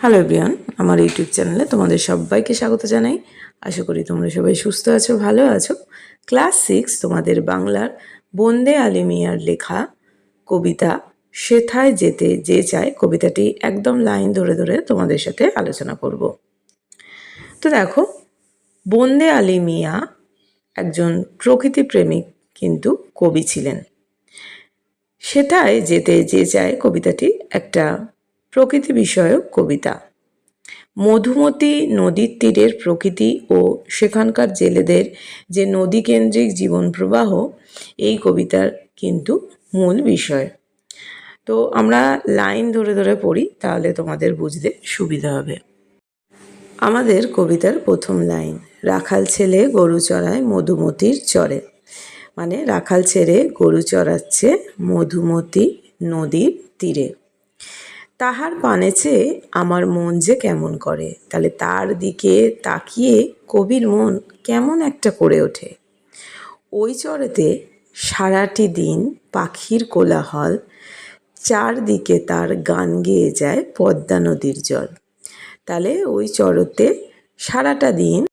Hello everyone আমার YouTube চ্যানেলে তোমাদের সবাইকে স্বাগত জানাই। আশা করি তোমরা সবাই সুস্থ আছো, ভালো আছো। ক্লাস সিক্স তোমাদের বাংলার বন্দে আলিমিয়ার লেখা কবিতা সেথায় যেতে যে চায়, কবিতাটি একদম লাইন ধরে ধরে তোমাদের সাথে আলোচনা করব। তো দেখো, বন্দে আলী মিয়া একজন প্রকৃতি প্রেমিক কিন্তু কবি ছিলেন। সেটাই যেতে যে চায়, কবিতাটি একটা প্রকৃতি বিষয়ক কবিতা। মধুমতি নদীর তীরের প্রকৃতি ও সেখানকার জেলেদের যে নদীকেন্দ্রিক জীবন প্রবাহ, এই কবিতার কিন্তু মূল বিষয়। তো আমরা লাইন ধরে ধরে পড়ি, তাহলে তোমাদের বুঝতে সুবিধা হবে। আমাদের কবিতার প্রথম লাইন, রাখাল ছেলে গরু চড়ায় মধুমতির চরে। মানে রাখাল ছেড়ে গরু চড়াচ্ছে মধুমতি নদীর তীরে। তাহার পানে চেয়ে আমার মন যে কেমন করে, তাহলে তার দিকে তাকিয়ে কবির মন কেমন একটা করে ওঠে। ওই চরেতে সারাটি দিন পাখির কোলাহল, চারদিকে তার গান গেয়ে যায় পদ্মা নদীর জল। তাহলে ওই চরতে সারাটা দিন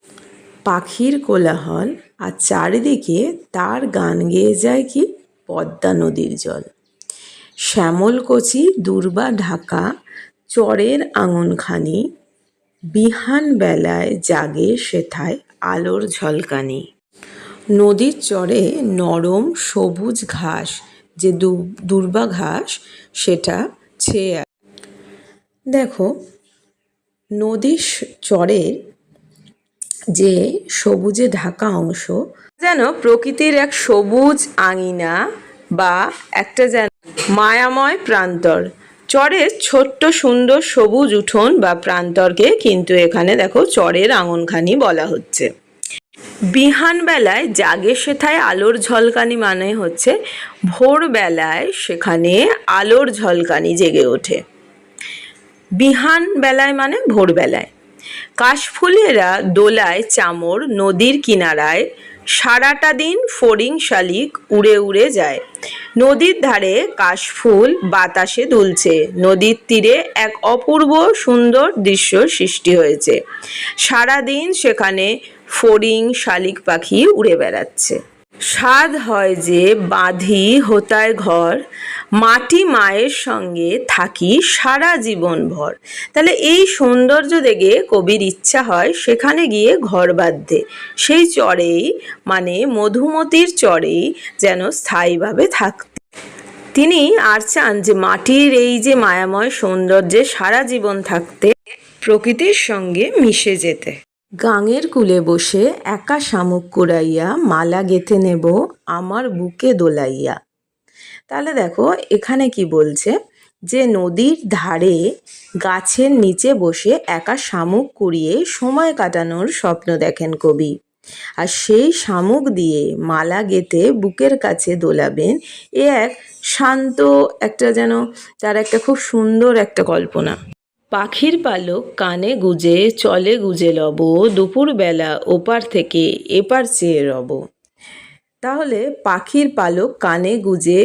পাখির কোলাহল আর চারিদিকে তার গান গেয়ে যায় কি? পদ্মা নদীর জল। শ্যামলকচি দুর্বা ঢাকা, চরের আঙনখানি, বিহান বেলায় জাগে সেথায় আলোর ঝলকানি নদীর চরে নরম সবুজ ঘাস, যে দুর্বা ঘাস, সেটা ছেয়ে। দেখো, নদীর চরের যে সবুজে ঢাকা অংশ, যেন প্রকৃতির এক সবুজ আঙিনা বা একটা যেন মায়াময় প্রান্তর। চরের ছোট্ট সুন্দর সবুজ উঠোন বা প্রান্তরকে কিন্তু এখানে দেখো চরের আঙনখানি বলা হচ্ছে। বিহান বেলায় জাগে সেথায় আলোর ঝলকানি মানে হচ্ছে ভোরবেলায় সেখানে আলোর ঝলকানি জেগে ওঠে। বিহান বেলায় মানে ভোরবেলায় কাশফুলেরা দোলায় চামর নদীর কিনারায় সারাটা দিন ফড়িং শালিক উড়ে উড়ে যায়। নদীর ধারে কাশফুল বাতাসে দুলছে। নদীর তীরে এক অপূর্ব সুন্দর দৃশ্য সৃষ্টি হয়েছে। সারাদিন সেখানে ফড়িং শালিক পাখি উড়ে বেড়াচ্ছে। স্বাদ হয় যে বাঁধি হোতায় ঘর মাটি মায়ের সঙ্গে থাকি সারা জীবন ভর তাহলে এই সৌন্দর্য দেখে কবির ইচ্ছা হয় সেখানে গিয়ে ঘর বাঁধতে। সেই চরেই মানে মধুমতির চরেই যেন স্থায়ীভাবে থাকতে। তিনি আর চান যে মাটির এই যে মায়াময় সৌন্দর্যে সারা জীবন থাকতে, প্রকৃতির সঙ্গে মিশে যেতে। গাঙের কুলে বসে একা শামুক কুড়াইয়া মালা গেথে নেব, আমার বুকে দোলাইয়া। তাহলে দেখো, এখানে কি বলছে? যে নদীর ধারে গাছের নিচে বসে একা শামুক কুড়িয়ে সময় কাটানোর স্বপ্ন দেখেন কবি। আর সেই শামুক দিয়ে মালা গেঁথে বুকের কাছে দোলাবেন এ এক শান্ত একটা যেন, তার একটা খুব সুন্দর একটা কল্পনা। পাখির পালক কানে গুজে, চলে গুজে লব, দুপুরবেলা ওপার থেকে এপার চেয়ে রব। তাহলে পাখির পালক কানে গুজে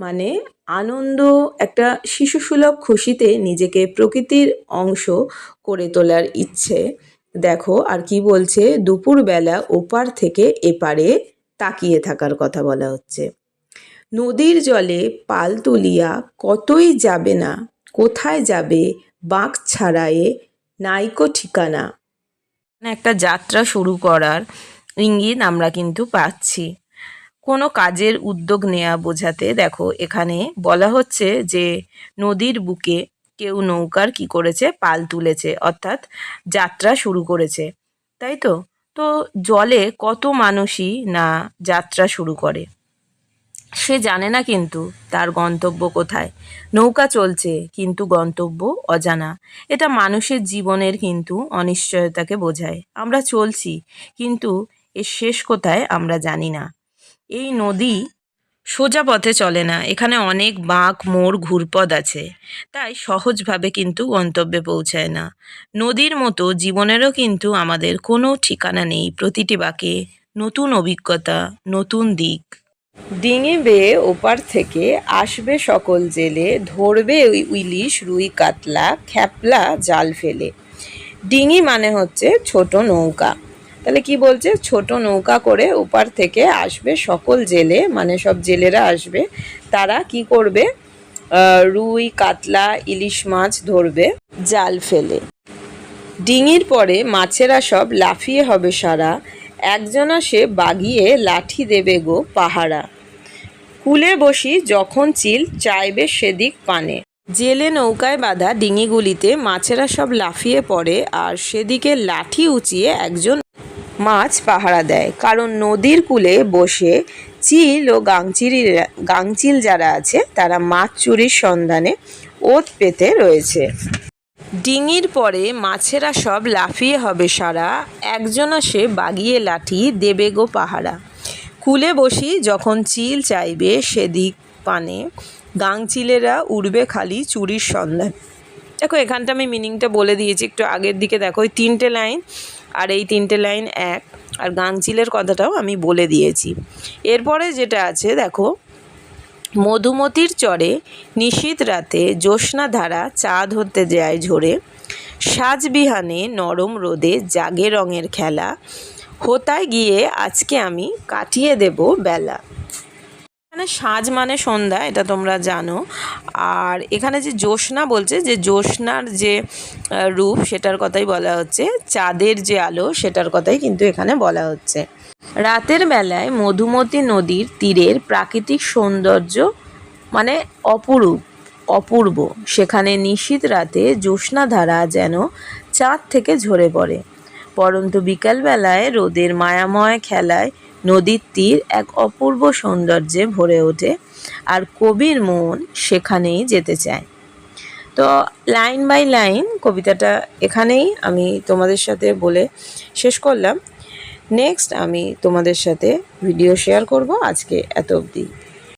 মানে আনন্দ একটা শিশুসুলভ খুশিতে নিজেকে প্রকৃতির অংশ করে তোলার ইচ্ছে। দেখো, আর কি বলছে? দুপুরবেলা ওপার থেকে এপারে তাকিয়ে থাকার কথা বলা হচ্ছে। নদীর জলে পাল তুলিয়া কতই যাবে না, কোথায় যাবে বাঁক ছাড়ায়ে নাইকো ঠিকানা। একটা যাত্রা শুরু করার ইঙ্গিত আমরা কিন্তু পাচ্ছি। কোনো কাজের উদ্যোগ নেওয়া বোঝাতে দেখো, এখানে বলা হচ্ছে যে নদীর বুকে কেউ নৌকার কি করেছে? পাল তুলেছে, অর্থাৎ যাত্রা শুরু করেছে। তাই তো? তো জলে কত মানুষই না যাত্রা শুরু করে? সে জানে না কিন্তু তার গন্তব্য কোথায়। নৌকা চলছে, কিন্তু গন্তব্য অজানা। এটা মানুষের জীবনের কিন্তু অনিশ্চয়তাকে বোঝায়। আমরা চলছি, কিন্তু এর শেষ কোথায় আমরা জানি না। এই নদী সোজা পথে চলে না। এখানে অনেক বাঁক মোড় ঘুরপথ আছে। তাই সহজভাবে কিন্তু গন্তব্যে পৌঁছায় না। নদীর মতো জীবনেরও কিন্তু আমাদের কোনো ঠিকানা নেই। প্রতিটি বাঁকে নতুন অভিজ্ঞতা, নতুন দিক। ডিঙি বেয়ে ওপার থেকে আসবে সকল জেলে, ধরবে ওই ইলিশ, রুই, কাতলা খ্যাপলা জাল ফেলে। ডিঙি মানে হচ্ছে ছোট নৌকা। তাহলে কি বলছে? ছোট নৌকা করে ওপার থেকে আসবে সকল জেলে মানে সব জেলেরা আসবে। তারা কি করবে? রুই, কাতলা, ইলিশ মাছ ধরবে, জাল ফেলে। ডিঙির পরে মাছেরা সব লাফিয়ে হবে সারা। একজনা সে বাগিয়ে লাঠি দেবে গো পাহারা। কুলে বসি যখন চিল চাইবে সেদিক পানে। জেলে নৌকায় বাঁধা ডিঙিগুলিতে মাছেরা সব লাফিয়ে পড়ে আর সেদিকে লাঠি উঁচিয়ে একজন মাছ পাহারা দেয়। কারণ নদীর কূলে বসে চিল ও গাংচিরিরা গাংচিল যারা আছে, তারা মাছ চুরির সন্ধানে ওত পেতে রয়েছে। ডিঙির পরে মাছেরা সব লাফিয়ে হবে সারা, একজন আসে বাগিয়ে লাঠি দেবে গো পাহারা। কুলে বসি যখন চিল চাইবে সেদিক পানে, গাংচিলেরা উড়বে খালি চুরির সন্ধান। দেখো, এখানটা আমি মিনিংটা বলে দিয়েছি, একটু আগের দিকে দেখো, ওই তিনটে লাইন আর এই তিনটে লাইন এক। আর গাংচিলের কথাটাও আমি বলে দিয়েছি। এরপরে যেটা আছে, দেখো, মধুমতির চরে নিশীত রাতে জ্যোৎস্না ধারা চা ধরতে যায় ঝরে, সাজবিহানে নরম রোদে জাগে রঙের খেলা, হোতায় গিয়ে আজকে আমি কাটিয়ে দেব বেলা। এখানে সাজ মানে সন্ধ্যা, এটা তোমরা জানো। আর এখানে যে জ্যোৎস্না বলছে, যে জ্যোৎস্নার যে রূপ, সেটার কথাই বলা হচ্ছে। চাঁদের যে আলো, সেটার কথাই কিন্তু এখানে বলা হচ্ছে। রাতের বেলায় মধুমতি নদীর তীরের প্রাকৃতিক সৌন্দর্য মানে অপরূপ, অপূর্ব। সেখানে নিশীত রাতে জ্যোৎস্নাধারা যেন চাঁদ থেকে ঝরে পড়ে। পরন্তু বিকালবেলায় রোদের মায়াময় খেলায় নদীর তীর এক অপূর্ব সৌন্দর্যে ভরে ওঠে আর কবির মন সেখানেই যেতে চায়। তো লাইন বাই লাইন কবিতাটা এখানেই আমি তোমাদের সাথে বলে শেষ করলাম। নেক্সট আমি তোমাদের সাথে ভিডিও শেয়ার করব আজকে এত অবধি।